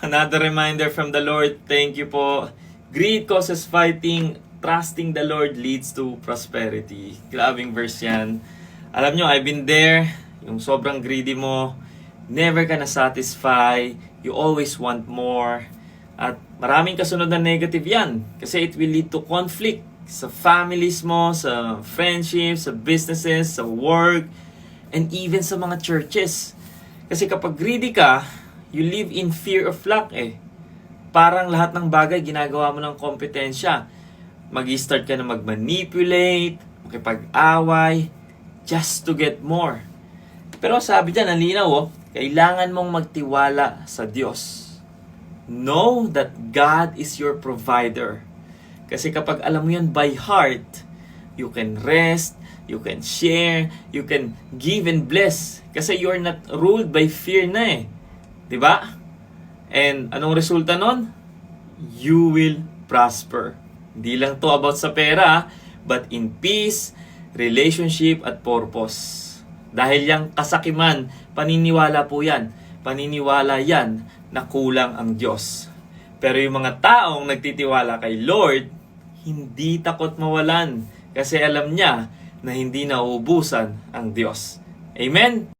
Another reminder from the Lord. Thank you po. Greed causes fighting. Trusting the Lord leads to prosperity. Grabing verse yan. Alam nyo, I've been there. Yung sobrang greedy mo. Never ka na satisfy. You always want more. At maraming kasunod na negative yan. Kasi it will lead to conflict sa families mo, sa friendships, sa businesses, sa work, and even sa mga churches. Kasi kapag greedy ka, you live in fear of lack eh. Parang lahat ng bagay ginagawa mo ng kompetensya. Mag-start ka na mag-manipulate, makipag-away, just to get more. Pero sabi dyan, ang linaw oh, kailangan mong magtiwala sa Diyos. Know that God is your provider. Kasi kapag alam mo yan by heart, you can rest, you can share, you can give and bless. Kasi you're not ruled by fear na eh. 'Di ba? And anong resulta nun? You will prosper. Hindi lang to about sa pera, but in peace, relationship, at purpose. Dahil yung kasakiman, paniniwala po yan. Paniniwala yan na kulang ang Diyos. Pero yung mga taong nagtitiwala kay Lord, hindi takot mawalan kasi alam niya na hindi nauubusan ang Diyos. Amen?